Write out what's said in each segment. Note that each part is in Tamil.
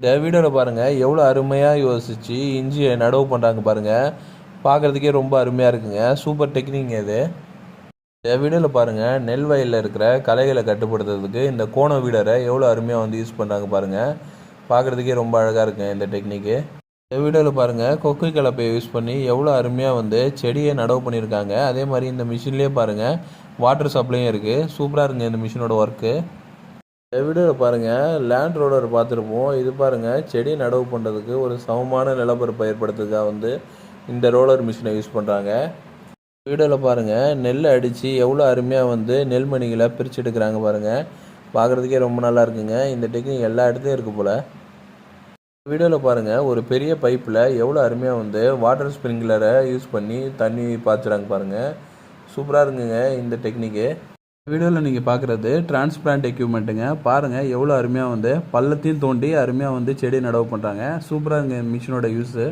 இந்த வீடியோவில் பாருங்கள் எவ்வளோ அருமையாக யோசித்து இஞ்சியை நடவு பண்ணுறாங்க பாருங்கள் பார்க்குறதுக்கே ரொம்ப அருமையாக இருக்குங்க. சூப்பர் டெக்னிக் இது. இந்த வீடியோவில் பாருங்கள் நெல் வயலில் இருக்கிற களைகளை கட்டுப்படுத்துறதுக்கு இந்த கோண வீடரை எவ்வளோ அருமையாக வந்து யூஸ் பண்ணுறாங்க பாருங்கள் பார்க்குறதுக்கே ரொம்ப அழகாக இருக்குங்க இந்த டெக்னிக்கு. இந்த வீடியோவில் பாருங்கள் கொக்கு கலப்பையை யூஸ் பண்ணி எவ்வளோ அருமையாக வந்து செடியை நடவு பண்ணியிருக்காங்க அதே மாதிரி இந்த மிஷின்லேயே பாருங்கள் வாட்டர் சப்ளையும் இருக்குது சூப்பராக இருக்குங்க இந்த மிஷினோட ஒர்க்கு இந்த வீடியோவில் பாருங்கள் லேண்ட் ரோலர் பார்த்துருப்போம். இது பாருங்கள் செடி நடவு பண்ணுறதுக்கு ஒரு சமமான நிலப்பரப்பை ஏற்படுத்துறதுக்காக வந்து இந்த ரோலர் மிஷினை யூஸ் பண்ணுறாங்க வீடியோவில் பாருங்கள் நெல் அடித்து எவ்வளோ அருமையாக வந்து நெல்மணிகளை பிரித்து எடுக்கிறாங்க பாருங்கள் பார்க்குறதுக்கே ரொம்ப நல்லா இருக்குங்க. இந்த டெக்னிக் எல்லா இடத்துலையும் இருக்குது போல். வீடியோவில் பாருங்கள் ஒரு பெரிய பைப்பில் எவ்வளோ அருமையாக வந்து வாட்டர் ஸ்ப்ரிங்க்லரை யூஸ் பண்ணி தண்ணி பாய்ச்சுறாங்க பாருங்கள் சூப்பராக இருக்குங்க இந்த டெக்னிக்கு வீடியோவில் நீங்கள் பார்க்குறது டிரான்ஸ்பிளான்ட் எக்யூப்மெண்ட்டுங்க பாருங்கள் எவ்வளோ அருமையாக வந்து பள்ளத்தையும் தோண்டி அருமையாக வந்து செடி நடவு பண்ணுறாங்க சூப்பராக இருங்க மிஷினோட யூஸு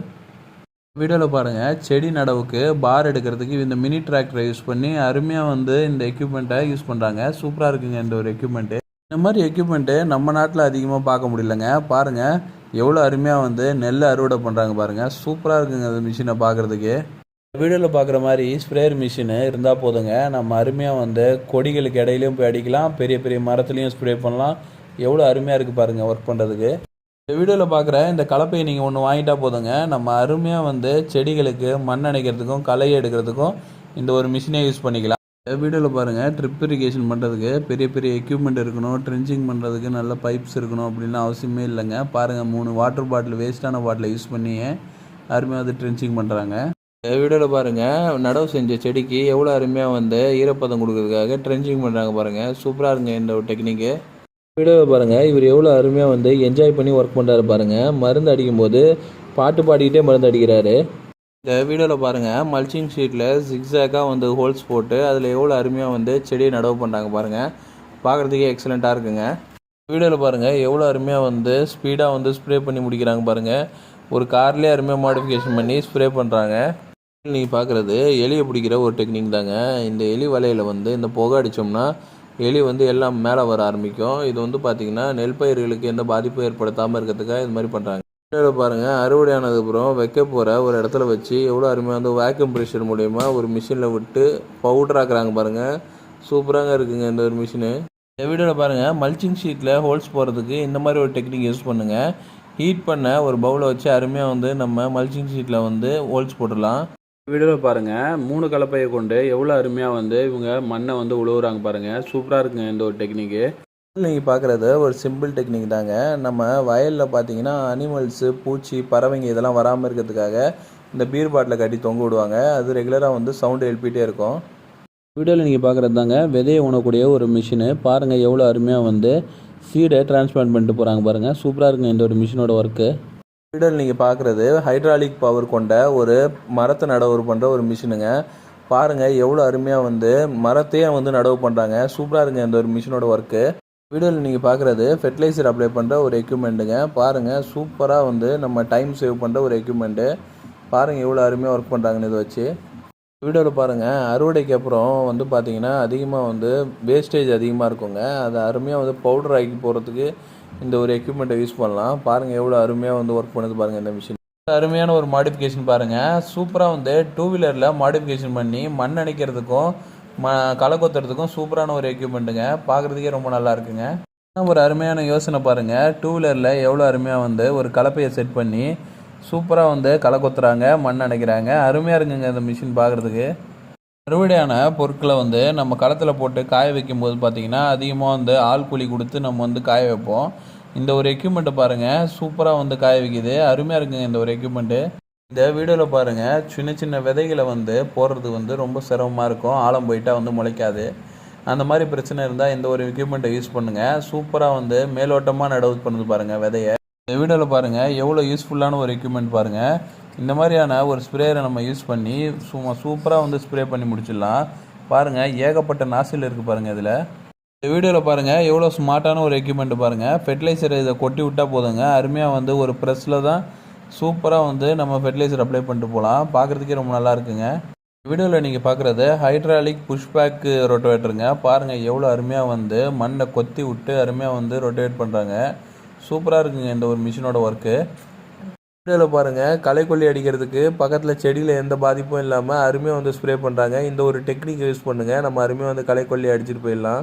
வீடியோவில் பாருங்கள் செடி நடவுக்கு பார் எடுக்கிறதுக்கு இந்த மினி டிராக்டரை யூஸ் பண்ணி அருமையாக வந்து இந்த எக்யூப்மெண்ட்டை யூஸ் பண்ணுறாங்க சூப்பராக இருக்குங்க இந்த ஒரு எக்யூப்மெண்ட்டு இந்த மாதிரி எக்யூப்மெண்ட்டு நம்ம நாட்டில் அதிகமாக பார்க்க முடியலங்க. பாருங்கள் எவ்வளோ அருமையாக வந்து நெல் அறுவடை பண்ணுறாங்க பாருங்கள் சூப்பராக இருக்குங்க அந்த மிஷினை பார்க்குறதுக்கு வீடியோவில் பார்க்குற மாதிரி ஸ்ப்ரேயர் மிஷினு இருந்தால் போதுங்க. நம்ம அருமையாக வந்து கொடிகளுக்கு இடையிலையும் போய் அடிக்கலாம். பெரிய பெரிய மரத்துலேயும் ஸ்ப்ரே பண்ணலாம். எவ்வளோ அருமையாக இருக்குது பாருங்கள் ஒர்க் பண்ணுறதுக்கு இந்த வீடியோவில் பார்க்குற இந்த கலப்பையை நீங்கள் ஒன்று வாங்கிட்டா போதுங்க. நம்ம அருமையாக வந்து செடிகளுக்கு மண் அணைக்கிறதுக்கும் களை எடுக்கிறதுக்கும் இந்த ஒரு மிஷினே யூஸ் பண்ணிக்கலாம். இந்த வீடியோவில் பாருங்கள் ட்ரிப் இரிகேஷன் பண்ணுறதுக்கு பெரிய பெரிய எக்யூப்மெண்ட் இருக்கணும். ட்ரென்ச்சிங் பண்ணுறதுக்கு நல்ல பைப்ஸ் இருக்கணும் அப்படின்னு அவசியமே இல்லைங்க. பாருங்கள் மூணு வாட்டர் பாட்டில் வேஸ்ட்டான பாட்டிலை யூஸ் பண்ணி அருமையாக வந்து ட்ரென்ச்சிங் பண்ணுறாங்க வீடியோவில் பாருங்கள் நடவு செஞ்ச செடிக்கு எவ்வளோ அருமையாக வந்து ஈரப்பதம் கொடுக்கறதுக்காக ட்ரென்ச்சிங் பண்ணுறாங்க பாருங்கள் சூப்பராக இருங்க இந்த ஒரு டெக்னிக்கு வீடியோவில் பாருங்கள் இவர் எவ்வளோ அருமையாக வந்து என்ஜாய் பண்ணி ஒர்க் பண்ணுறாரு பாருங்கள் மருந்து அடிக்கும்போது பாட்டு பாடிக்கிட்டே மருந்து அடிக்கிறாரு. இந்த வீடியோவில் பாருங்கள் மல்ச்சிங் ஷீட்டில் ஜிக்ஸாக்காக வந்து ஹோல்ஸ் போட்டு அதில் எவ்வளோ அருமையாக வந்து செடியை நடவு பண்ணுறாங்க பாருங்கள் பார்க்குறதுக்கே எக்ஸலண்ட்டாக இருக்குங்க. வீடியோவில் பாருங்கள் எவ்வளோ அருமையாக வந்து ஸ்பீடாக வந்து ஸ்ப்ரே பண்ணி முடிக்கிறாங்க பாருங்கள் ஒரு கார்லேயே அருமையாக மாடிஃபிகேஷன் பண்ணி ஸ்ப்ரே பண்ணுறாங்க நீங்கள் பார்க்குறது எலியை பிடிக்கிற ஒரு டெக்னிக் தாங்க. இந்த எலி வலையில் வந்து இந்த புகை அடித்தோம்னா எலி வந்து எல்லாம் மேலே வர ஆரம்பிக்கும். இது வந்து பார்த்திங்கன்னா நெல் பயிர்களுக்கு எந்த பாதிப்பும் ஏற்படுத்தாமல் இருக்கிறதுக்காக இது மாதிரி பண்ணுறாங்க வீடியோவில் பாருங்கள் அறுவடை ஆனதுக்கப்புறம் வைக்க போகிற ஒரு இடத்துல வச்சு எவ்வளோ அருமையாக வந்து வேக்யூம் ப்ரெஷர் மூலயமா ஒரு மிஷினில் விட்டு பவுடர் ஆக்குறாங்க பாருங்கள் சூப்பராக இருக்குங்க இந்த ஒரு மிஷினு இந்த வீடியோவில் பாருங்கள் மல்ச்சிங் ஷீட்டில் ஹோல்ஸ் போகிறதுக்கு இந்த மாதிரி ஒரு டெக்னிக் யூஸ் பண்ணுங்கள் ஹீட் பண்ண ஒரு பவுலை வச்சு அருமையாக வந்து நம்ம மல்ச்சிங் ஷீட்டில் வந்து ஹோல்ஸ் போட்டுடலாம் வீடியோவில் பாருங்கள் மூணு கலப்பையை கொண்டு எவ்வளோ அருமையாக வந்து இவங்க மண்ணை வந்து உழுவுறாங்க பாருங்கள் சூப்பராக இருக்குங்க இந்த ஒரு டெக்னிக்கு. நீங்கள் பார்க்குறது ஒரு சிம்பிள் டெக்னிக் தாங்க. நம்ம வயலில் பார்த்தீங்கன்னா அனிமல்ஸு பூச்சி பறவைங்க இதெல்லாம் வராமல் இருக்கிறதுக்காக இந்த பீர் பாட்டில் கட்டி தொங்க விடுவாங்க. அது ரெகுலராக வந்து சவுண்டு எழுப்பிட்டே இருக்கும். வீடியோவில் நீங்கள் பார்க்குறது தாங்க. விதையை உணக்கூடிய ஒரு மிஷினு பாருங்கள் எவ்வளோ அருமையாக வந்து சீடை டிரான்ஸ்பிளான்ட் பண்ணிட்டு போகிறாங்க பாருங்கள் சூப்பராக இருக்குங்க இந்த ஒரு மிஷினோட ஒர்க்கு வீடியோவில் நீங்கள் பார்க்குறது ஹைட்ராலிக் பவர் கொண்ட ஒரு மரத்தை நடவு பண்ணுற ஒரு மிஷினுங்க. பாருங்கள் எவ்வளோ அருமையாக வந்து மரத்தையே வந்து நடவு பண்ணுறாங்க சூப்பராக இருங்க இந்த ஒரு மிஷினோட ஒர்க்கு வீடியோவில் நீங்கள் பார்க்குறது ஃபெர்டிலைசர் அப்ளை பண்ணுற ஒரு எக்யூப்மெண்ட்டுங்க பாருங்கள் சூப்பராக வந்து நம்ம டைம் சேவ் பண்ணுற ஒரு எக்யூப்மெண்ட்டு பாருங்கள் எவ்வளோ அருமையாக ஒர்க் பண்ணுறாங்கன்னு இதை வச்சு. வீடியோவில் பாருங்கள் அறுவடைக்கு அப்புறம் வந்து பார்த்திங்கன்னா அதிகமாக வந்து வேஸ்டேஜ் அதிகமாக இருக்குங்க. அதை அருமையாக வந்து பவுடர் ஆக்கி போகிறதுக்கு இந்த ஒரு எக்யூப்மெண்ட்டை யூஸ் பண்ணலாம். பாருங்கள் எவ்வளோ அருமையாக வந்து ஒர்க் பண்ணுது பாருங்கள் இந்த மிஷின் அருமையான ஒரு மாடிஃபிகேஷன் பாருங்கள் சூப்பராக வந்து டூ வீலரில் மாடிஃபிகேஷன் பண்ணி மண் அணைக்கிறதுக்கும் ம களை கொத்துறதுக்கும் சூப்பரான ஒரு எக்யூப்மெண்ட்டுங்க பார்க்குறதுக்கே ரொம்ப நல்லா இருக்குங்க. ஒரு அருமையான யோசனை பாருங்கள் டூ வீலரில் எவ்வளோ அருமையாக வந்து ஒரு கலப்பையை செட் பண்ணி சூப்பராக வந்து களை கொத்துறாங்க மண் அணைக்கிறாங்க. அருமையாக இருக்குங்க இந்த மிஷின் பார்க்குறதுக்கு அறுவடையான பொருட்களை வந்து நம்ம களத்தில் போட்டு காய வைக்கும் போது பார்த்திங்கன்னா அதிகமாக வந்து ஆள் கூலி கொடுத்து நம்ம வந்து காய வைப்போம். இந்த ஒரு எக்யூப்மெண்ட்டை பாருங்கள் சூப்பராக வந்து காய வைக்குது. அருமையாக இருக்குங்க இந்த ஒரு எக்யூப்மெண்ட்டு இந்த வீடியோவில் பாருங்கள் சின்ன சின்ன விதைகளை வந்து போடுறது வந்து ரொம்ப சிரமமாக இருக்கும். ஆழம் போயிட்டால் வந்து முளைக்காது. அந்த மாதிரி பிரச்சனை இருந்தால் இந்த ஒரு எக்யூப்மெண்ட்டை யூஸ் பண்ணுங்கள் சூப்பராக வந்து மேலோட்டமாக நடவு பண்ணுது பாருங்கள் விதையை. இந்த வீடியோவில் பாருங்கள் எவ்வளோ யூஸ்ஃபுல்லான ஒரு எக்யூப்மெண்ட் பாருங்கள் இந்த மாதிரியான ஒரு ஸ்ப்ரேயரை நம்ம யூஸ் பண்ணி சும்மா சூப்பராக வந்து ஸ்ப்ரே பண்ணி முடிச்சிடலாம். பாருங்கள் ஏகப்பட்ட நாசில் இருக்குது பாருங்கள் இதில். இந்த வீடியோவில் பாருங்கள் எவ்வளோ ஸ்மார்ட்டான ஒரு எக்யூப்மெண்ட் பாருங்கள் ஃபெர்டிலைசரை இதை கொட்டி விட்டால் போதுங்க. அருமையாக வந்து ஒரு ப்ரெஸ்ஸில் தான் சூப்பராக வந்து நம்ம ஃபெர்டிலைசர் அப்ளை பண்ணிட்டு போகலாம் பார்க்குறதுக்கே ரொம்ப நல்லா இருக்குங்க. வீடியோவில் நீங்கள் பார்க்குறது ஹைட்ராலிக் புஷ்பேக்கு ரொட்டவேட்டருங்க பாருங்கள் எவ்வளோ அருமையாக வந்து மண்ணை கொத்தி விட்டு அருமையாக வந்து ரொட்டேட் பண்ணுறாங்க சூப்பராக இருக்குங்க இந்த ஒரு மிஷினோட ஒர்க்கு இதில் பாருங்கள் களைக்கொல்லி அடிக்கிறதுக்கு பக்கத்தில் செடியில் எந்த பாதிப்பும் இல்லாமல் அருமையாக வந்து ஸ்ப்ரே பண்ணுறாங்க இந்த ஒரு டெக்னிக் யூஸ் பண்ணுங்கள் நம்ம அருமையாக வந்து களைக்கொல்லி அடிச்சுட்டு போயிடலாம்.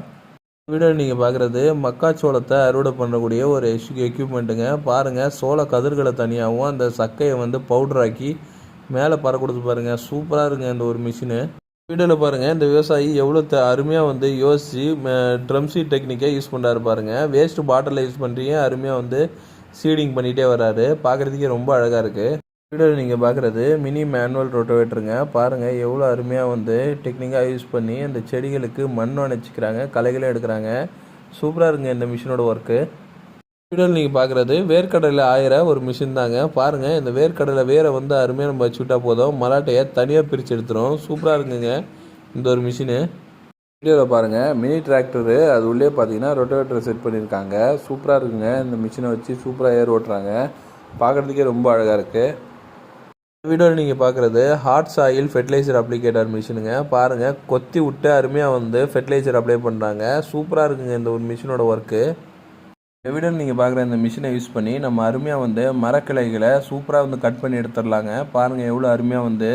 வீடியோ நீங்கள் பார்க்குறது மக்காச்சோளத்தை அறுவடை பண்ணக்கூடிய ஒரு எக்யூப்மெண்ட்டுங்க பாருங்கள் சோள கதிர்களை தனியாகவும் அந்த சக்கையை வந்து பவுடராக்கி மேலே பற கொடுத்து பாருங்கள் சூப்பராக இருக்குங்க இந்த ஒரு மிஷினு வீடியோவில் பாருங்கள் இந்த விவசாயி எவ்வளோ த அருமையாக வந்து யோசித்து ட்ரம்ஸி டெக்னிக்கை யூஸ் பண்ணுறாரு பாருங்கள் வேஸ்ட்டு பாட்டிலில் யூஸ் பண்ணுறீங்க அருமையாக வந்து சீடிங் பண்ணிகிட்டே வராரு பார்க்குறதுக்கே ரொம்ப அழகாக இருக்குது வீடியோவில் நீங்கள் பார்க்குறது மினி மேனுவல் ரொட்டோவேட்டருங்க பாருங்கள் எவ்வளோ அருமையாக வந்து டெக்னிக்காக யூஸ் பண்ணி அந்த செடிகளுக்கு மண் அணைச்சிக்கிறாங்க களைகளும் எடுக்கிறாங்க. சூப்பராக இருக்குங்க இந்த மிஷினோட ஒர்க்கு வீடியோவில் நீங்கள் பார்க்குறது வேர்க்கடலை ஆயிர ஒரு மிஷின் தாங்க. பாருங்கள் இந்த வேர்க்கடலை வேரை வந்து அருமையாக நம்ம வச்சு விட்டா போதும். மலாட்டையை தனியாக பிரித்து எடுத்துரும். சூப்பராக இருக்குங்க இந்த ஒரு மிஷினு வீடியோவில் பாருங்கள் மினி டிராக்டரு அது உள்ளே பார்த்தீங்கன்னா ரொட்டோவேட்டர் செட் பண்ணியிருக்காங்க சூப்பராக இருக்குங்க. இந்த மிஷினை வச்சு சூப்பராக ஏர் ஓட்டுறாங்க. பார்க்குறதுக்கே ரொம்ப அழகாக இருக்குது வீடியோவில் நீங்கள் பார்க்குறது ஹாட் சாயில் ஃபெர்டிலைசர் அப்ளிகேட்டர் மிஷினுங்க பாருங்கள் கொத்தி விட்டு அருமையாக வந்து ஃபெர்டிலைசர் அப்ளை பண்ணுறாங்க சூப்பராக இருக்குங்க இந்த ஒரு மிஷினோட ஒர்க்கு எவிடன் நீங்கள் பார்க்குற இந்த மிஷினை யூஸ் பண்ணி நம்ம அருமையாக வந்து மரக்கிளைகளை சூப்பராக வந்து கட் பண்ணி எடுத்துடலாங்க. பாருங்கள் எவ்வளோ அருமையாக வந்து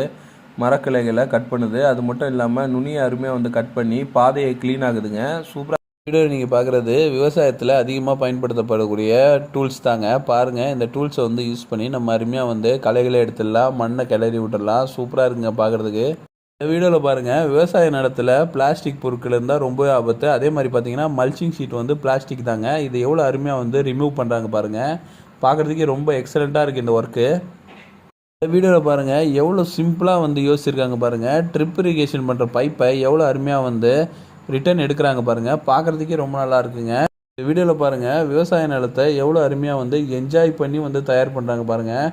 மரக்கிளைகளை கட் பண்ணுது. அது மட்டும் இல்லாமல் நுனியை அருமையாக வந்து கட் பண்ணி பாதையை க்ளீன் ஆகுதுங்க. சூப்பராக வீடியோ நீங்கள் பார்க்குறது விவசாயத்தில் அதிகமாக பயன்படுத்தப்படக்கூடிய டூல்ஸ் தாங்க. பாருங்கள் இந்த டூல்ஸை வந்து யூஸ் பண்ணி நம்ம அருமையாக வந்து களைகளை எடுத்துடலாம் மண்ணை கிளறி விட்டுடலாம். சூப்பராக இருக்குங்க பார்க்குறதுக்கு இந்த வீடியோவில் பாருங்கள் விவசாய நிலத்தில் பிளாஸ்டிக் பொருட்கள் இருந்தால் ரொம்ப ஆபத்து. அதே மாதிரி பார்த்தீங்கன்னா மல்ச்சிங் ஷீட் வந்து பிளாஸ்டிக் தாங்க. இது எவ்வளோ அருமையாக வந்து ரிமூவ் பண்ணுறாங்க பாருங்கள் பார்க்குறதுக்கே ரொம்ப எக்ஸலண்ட்டாக இருக்குது இந்த ஒர்க்கு இந்த வீடியோவில் பாருங்கள் எவ்வளோ சிம்பிளாக வந்து யோசிச்சிருக்காங்க பாருங்கள் ட்ரிப் இரிகேஷன் பண்ணுற பைப்பை எவ்வளோ அருமையாக வந்து ரிட்டர்ன் எடுக்கிறாங்க பாருங்கள் பார்க்குறதுக்கே ரொம்ப நல்லா இருக்குங்க. இந்த வீடியோவில் பாருங்கள் விவசாய நிலத்தை எவ்வளோ அருமையாக வந்து என்ஜாய் பண்ணி வந்து தயார் பண்ணுறாங்க பாருங்கள்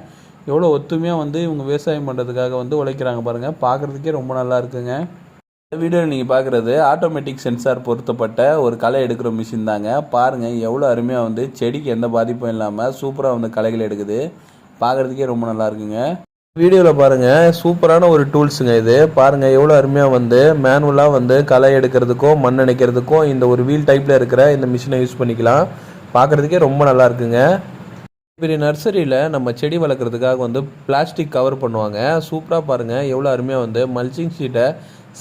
எவ்வளோ ஒத்துமையாக வந்து இவங்க விவசாயம் பண்ணுறதுக்காக வந்து உழைக்கிறாங்க பாருங்கள் பார்க்குறதுக்கே ரொம்ப நல்லா இருக்குங்க. இந்த வீடியோவில் நீங்கள் பார்க்குறது ஆட்டோமேட்டிக் சென்சார் பொருத்தப்பட்ட ஒரு களை எடுக்கிற மிஷின் தாங்க. பாருங்கள் எவ்வளோ அருமையாக வந்து செடிக்கு எந்த பாதிப்பும் இல்லாமல் சூப்பராக வந்து களைகள் எடுக்குது. பார்க்குறதுக்கே ரொம்ப நல்லா இருக்குங்க. வீடியோவில் பாருங்கள் சூப்பரான ஒரு டூல்ஸுங்க இது. பாருங்கள் எவ்வளோ அருமையாக வந்து மேனுவலாக வந்து களை எடுக்கிறதுக்கும் மண் அணைக்கிறதுக்கும் இந்த ஒரு வீல் டைப்பில் இருக்கிற இந்த மிஷினை யூஸ் பண்ணிக்கலாம். பார்க்குறதுக்கே ரொம்ப நல்லா இருக்குங்க. பெரிய நர்சரியில் நம்ம செடி வளர்க்குறதுக்காக வந்து பிளாஸ்டிக் கவர் பண்ணுவாங்க. சூப்பராக பாருங்கள் எவ்வளோ அருமையாக வந்து மல்ச்சிங் ஷீட்டை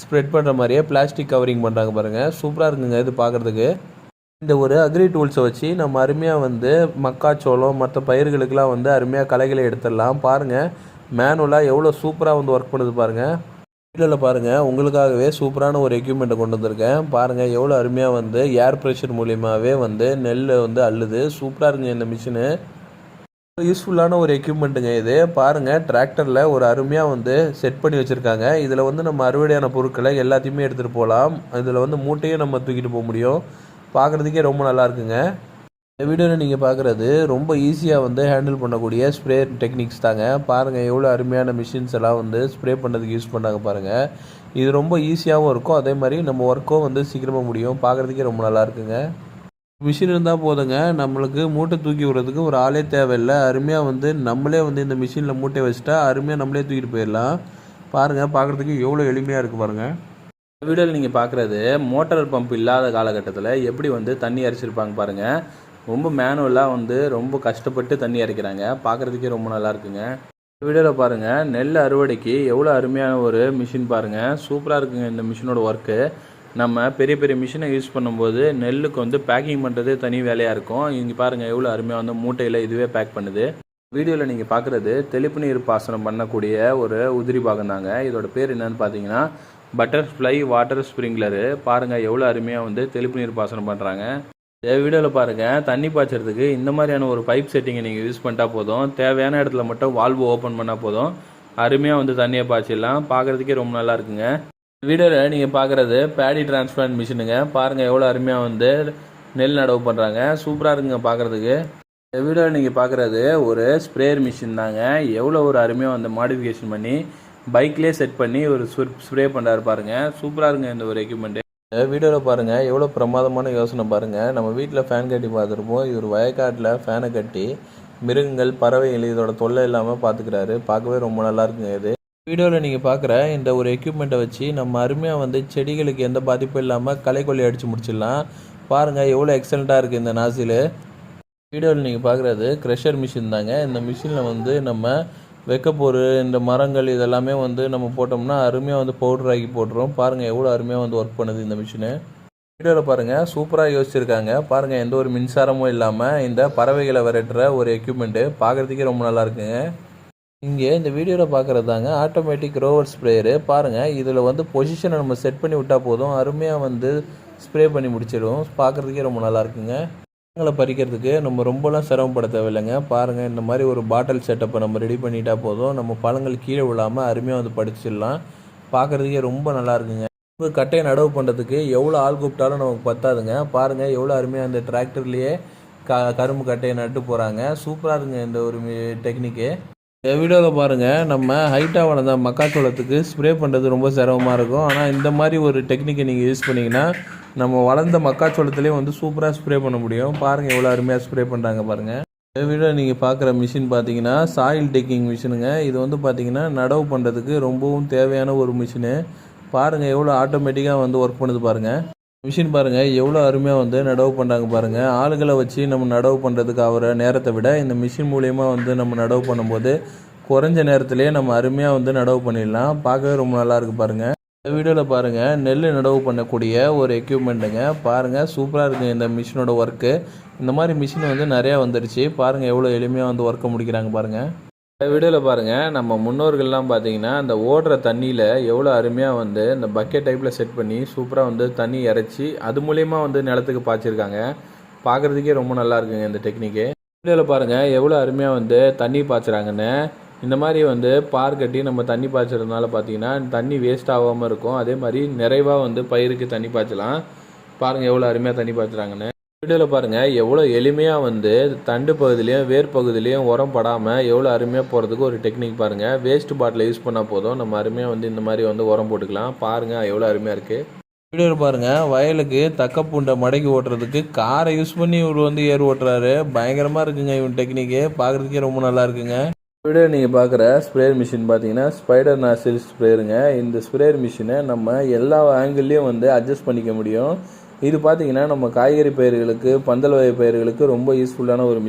ஸ்ப்ரெட் பண்ணுற மாதிரியே பிளாஸ்டிக் கவரிங் பண்ணுறாங்க பாருங்கள் சூப்பராக இருக்குங்க இது பார்க்குறதுக்கு இந்த ஒரு அக்ரி டூல்ஸை வச்சு நம்ம அருமையாக வந்து மக்காச்சோளம் மற்ற பயிர்களுக்கெல்லாம் வந்து அருமையாக களைகளை எடுத்துடலாம். பாருங்கள் மேனுவலாக எவ்வளோ சூப்பராக வந்து ஒர்க் பண்ணுது பாருங்கள் வீடியோவில் பாருங்கள் உங்களுக்காகவே சூப்பரான ஒரு எக்யூப்மெண்ட்டை கொண்டு வந்திருக்கேன். பாருங்கள் எவ்வளோ அருமையாக வந்து ஏர் ப்ரெஷர் மூலியமாகவே வந்து நெல் வந்து அள்ளுது. சூப்பராக இருக்குங்க இந்த மிஷினு யூஸ்ஃபுல்லான ஒரு எக்யூப்மெண்ட்டுங்க இது. பாருங்கள் டிராக்டரில் ஒரு அருமையாக வந்து செட் பண்ணி வச்சுருக்காங்க. இதில் வந்து நம்ம அறுவடையான பொருட்களை எல்லாத்தையுமே எடுத்துகிட்டு போகலாம். இதில் வந்து மூட்டையும் நம்ம தூக்கிட்டு போக முடியும். பார்க்குறதுக்கே ரொம்ப நல்லா இருக்குங்க. இந்த வீடியோவில் நீங்கள் பார்க்குறது ரொம்ப ஈஸியாக வந்து ஹேண்டில் பண்ணக்கூடிய ஸ்ப்ரே டெக்னிக்ஸ் தாங்க. பாருங்கள் எவ்வளோ அருமையான மிஷின்ஸ் எல்லாம் வந்து ஸ்ப்ரே பண்ணுறதுக்கு யூஸ் பண்ணாங்க பாருங்கள் இது ரொம்ப ஈஸியாகவும் இருக்கும். அதே மாதிரி நம்ம ஒர்க்கும் வந்து சீக்கிரமாக முடியும். பார்க்குறதுக்கே ரொம்ப நல்லா இருக்குங்க. மிஷின் இருந்தால் போதுங்க. நம்மளுக்கு மூட்டை தூக்கி விடுறதுக்கு ஒரு ஆளே தேவையில்லை. அருமையாக வந்து நம்மளே வந்து இந்த மிஷினில் மூட்டை வச்சுட்டா அருமையாக நம்மளே தூக்கிட்டு போயிடலாம். பாருங்கள் பார்க்குறதுக்கு எவ்வளோ எளிமையாக இருக்குது பாருங்கள் வீடியோவில் நீங்கள் பார்க்குறது மோட்டார் பம்ப் இல்லாத காலகட்டத்தில் எப்படி வந்து தண்ணி அரைச்சிருப்பாங்க பாருங்கள் ரொம்ப மேனுவலாக வந்து ரொம்ப கஷ்டப்பட்டு தண்ணி அரைக்கிறாங்க. பார்க்குறதுக்கே ரொம்ப நல்லா இருக்குங்க. வீடியோவில் பாருங்கள் நெல் அறுவடைக்கு எவ்வளோ அருமையான ஒரு மிஷின் பாருங்கள் சூப்பராக இருக்குங்க இந்த மிஷினோட ஒர்க்கு நம்ம பெரிய பெரிய மிஷினை யூஸ் பண்ணும்போது நெல்லுக்கு வந்து பேக்கிங் பண்ணுறதே தனி வேலையாக இருக்கும். இங்கே பாருங்கள் எவ்வளோ அருமையாக வந்து மூட்டையில் இதுவே பேக் பண்ணுது. வீடியோவில் நீங்கள் பார்க்குறது தெளிப்பு நீர் பாசனம் பண்ணக்கூடிய ஒரு உதிரி பாகம் தாங்க இதோட பேர் என்னன்னு பார்த்தீங்கன்னா பட்டர்ஃப்ளை வாட்டர் ஸ்ப்ரிங்க்லரு பாருங்கள் எவ்வளோ அருமையாக வந்து தெளிப்பு நீர் பாசனம் பண்ணுறாங்க இந்த வீடியோவில் பாருங்கள் தண்ணி பாய்ச்சறதுக்கு இந்த மாதிரியான ஒரு பைப் செட்டிங்கை நீங்கள் யூஸ் பண்ணிட்டா போதும். தேவையான இடத்துல மட்டும் வால்வு ஓப்பன் பண்ணால் போதும். அருமையாக வந்து தண்ணியை பாய்ச்சிடலாம். பார்க்குறதுக்கே ரொம்ப நல்லா இருக்குங்க. வீடியோவில் நீங்கள் பார்க்குறது பேடி டிரான்ஸ்பிளான்ட் மிஷினுங்க. பாருங்கள் எவ்வளோ அருமையாக வந்து நெல் நடவு பண்ணுறாங்க சூப்பராக இருக்குங்க பார்க்குறதுக்கு இந்த வீடியோவில் நீங்கள் பார்க்குறது ஒரு ஸ்ப்ரேயர் மிஷின் தாங்க. எவ்வளோ ஒரு அருமையாக வந்து மாடிஃபிகேஷன் பண்ணி பைக்லேயே செட் பண்ணி ஒரு ஸ்ப்ரே பண்ணுறாரு பாருங்கள் சூப்பராக இருக்குங்க இந்த ஒரு எக்யூப்மெண்ட்டு வீடியோவில் பாருங்கள் எவ்வளோ பிரமாதமான யோசனை பாருங்கள் நம்ம வீட்டில் ஃபேன் கட்டி பார்த்துருப்போம். இவர் வயக்காட்டில் ஃபேனை கட்டி மிருகங்கள் பறவைகள் இதோட தொல்லை இல்லாமல் பார்த்துக்கிறாரு. பார்க்கவே ரொம்ப நல்லா இருக்குங்க இது. வீடியோவில் நீங்கள் பார்க்குற இந்த ஒரு எக்யூப்மெண்ட்டை வச்சு நம்ம அருமையாக வந்து செடிகளுக்கு எந்த பாதிப்பும் இல்லாமல் களைக்கொல்லி அடித்து முடிச்சிடலாம். பாருங்கள் எவ்வளோ எக்ஸலண்ட்டாக இருக்குது இந்த நாசில். வீடியோவில் நீங்கள் பார்க்குறது க்ரெஷர் மிஷின் தாங்க. இந்த மிஷினில் வந்து நம்ம வெக்கப்போர் இந்த மரங்கள் இதெல்லாமே வந்து நம்ம போட்டோம்னா அருமையாக வந்து பவுடர் ஆக்கி போட்டுரும். பாருங்கள் எவ்வளோ அருமையாக வந்து ஒர்க் பண்ணுது இந்த மிஷினு வீடியோவில் பாருங்கள் சூப்பராக யோசிச்சிருக்காங்க. பாருங்கள் எந்த ஒரு மின்சாரமும் இல்லாமல் இந்த பறவைகளை விரட்டுற ஒரு எக்யூப்மெண்ட்டு பார்க்குறதுக்கே ரொம்ப நல்லா இருக்குங்க. இங்கே இந்த வீடியோவில் பார்க்குறது தாங்க ஆட்டோமேட்டிக் ரோவர் ஸ்ப்ரேயரு பாருங்கள் இதில் வந்து பொசிஷனை நம்ம செட் பண்ணி விட்டால் போதும். அருமையாக வந்து ஸ்ப்ரே பண்ணி முடிச்சிடும். பார்க்குறதுக்கே ரொம்ப நல்லா இருக்குங்க. பழங்களை பறிக்கிறதுக்கு நம்ம ரொம்பலாம் சிரமப்பட தேவையில்லைங்க. பாருங்கள் இந்த மாதிரி ஒரு பாட்டில் செட்டப்பை நம்ம ரெடி பண்ணிட்டா போதும். நம்ம பழங்கள் கீழே விழாமல் அருமையாக வந்து படிச்சிடலாம். பார்க்குறதுக்கே ரொம்ப நல்லா இருக்குங்க. கட்டையை நடவு பண்ணுறதுக்கு எவ்வளோ ஆள் கூப்பிட்டாலும் நமக்கு பத்தாதுங்க. பாருங்கள் எவ்வளோ அருமையாக அந்த டிராக்டர்லேயே க கரும்பு கட்டையை நட்டு போகிறாங்க சூப்பராக இருக்குங்க இந்த ஒரு டெக்னிக்கு. இந்த வீடியோவில் பாருங்கள் நம்ம ஹைட்டாக வளர்ந்த மக்காச்சோளத்துக்கு ஸ்ப்ரே பண்ணுறது ரொம்ப சிரமமாக இருக்கும். ஆனால் இந்த மாதிரி ஒரு டெக்னிக்கை நீங்கள் யூஸ் பண்ணிங்கன்னா நம்ம வளர்ந்த மக்காச்சோளத்துலேயே வந்து சூப்பராக ஸ்ப்ரே பண்ண முடியும். பாருங்கள் எவ்வளோ அருமையாக ஸ்ப்ரே பண்ணுறாங்க பாருங்கள் இந்த வீடியோ நீங்கள் பார்க்குற மிஷின் பார்த்தீங்கன்னா சாயில் டேக்கிங் மிஷினுங்க இது வந்து பார்த்தீங்கன்னா நடவு பண்ணுறதுக்கு ரொம்பவும் தேவையான ஒரு மிஷினு பாருங்கள் எவ்வளோ ஆட்டோமேட்டிக்காக வந்து ஒர்க் பண்ணுது பாருங்கள் மிஷின் பாருங்கள் எவ்வளோ அருமையாக வந்து நடவு பண்ணுறாங்க பாருங்கள் ஆளுகளை வச்சு நம்ம நடவு பண்ணுறதுக்கு ஆகிற நேரத்தை விட இந்த மிஷின் மூலியமாக வந்து நம்ம நடவு பண்ணும்போது குறைஞ்ச நேரத்துலேயே நம்ம அருமையாக வந்து நடவு பண்ணிடலாம். பார்க்கவே ரொம்ப நல்லாயிருக்கு பாருங்கள் இந்த வீடியோவில் பாருங்கள் நெல் நடவு பண்ணக்கூடிய ஒரு எக்யூப்மெண்ட்டுங்க பாருங்கள் சூப்பராக இருக்குங்க இந்த மிஷினோட ஒர்க்கு இந்த மாதிரி மிஷின் வந்து நிறையா வந்துருச்சு. பாருங்கள் எவ்வளோ எளிமையாக வந்து ஒர்க்கை முடிக்கிறாங்க பாருங்கள் இந்த வீடியோவில் பாருங்கள் நம்ம முன்னோர்கள்லாம் பார்த்தீங்கன்னா அந்த ஓடுற தண்ணியில் எவ்வளோ அருமையாக வந்து இந்த பக்கெட் டைப்பில் செட் பண்ணி சூப்பராக வந்து தண்ணி இறச்சி அது மூலயமா வந்து நிலத்துக்கு பாய்ச்சிருக்காங்க. பார்க்குறதுக்கே ரொம்ப நல்லா இருக்குங்க இந்த டெக்னிக்கு வீடியோவில் பாருங்கள் எவ்வளோ அருமையாக வந்து தண்ணி பாய்ச்சுறாங்கன்னு. இந்த மாதிரி வந்து பார் கட்டி நம்ம தண்ணி பாய்ச்சறதுனால பார்த்தீங்கன்னா தண்ணி வேஸ்ட் ஆகாமல் இருக்கும். அதே மாதிரி நிறைவாக வந்து பயிருக்கு தண்ணி பாய்ச்சலாம். பாருங்கள் எவ்வளோ அருமையாக தண்ணி பாய்ச்சுறாங்கன்னு. வீடியோவில் பாருங்கள் எவ்வளோ எளிமையாக வந்து தண்டு பகுதியிலையும் வேர் பகுதியிலையும் உரம் படாமல் எவ்வளோ அருமையாக போகிறதுக்கு ஒரு டெக்னிக் பாருங்கள் வேஸ்ட் பாட்டில் யூஸ் பண்ணால் போதும். நம்ம அருமையாக வந்து இந்த மாதிரி வந்து உரம் போட்டுக்கலாம். பாருங்கள் எவ்வளோ அருமையாக இருக்குது வீடியோவில் பாருங்கள் வயலுக்கு தக்க பூண்டை மடக்கி ஓட்டுறதுக்கு காரை யூஸ் பண்ணி இவர் வந்து ஏர் ஓட்டுறாரு. பயங்கரமாக இருக்குங்க இவன் டெக்னிக்கு பார்க்குறதுக்கே ரொம்ப நல்லா இருக்குங்க. வீடியோ நீங்கள் பார்க்குற ஸ்ப்ரேயர் மிஷின் பார்த்தீங்கன்னா ஸ்பைடர் நாசில் ஸ்ப்ரேயருங்க இந்த ஸ்ப்ரேயர் மிஷினை நம்ம எல்லா ஆங்கிள்லேயும் வந்து அட்ஜஸ்ட் பண்ணிக்க முடியும். இது பார்த்தீங்கன்னா நம்ம காய்கறி பயிர்களுக்கு பந்தல் வகை பயிர்களுக்கு ரொம்ப யூஸ்ஃபுல்லான ஒரு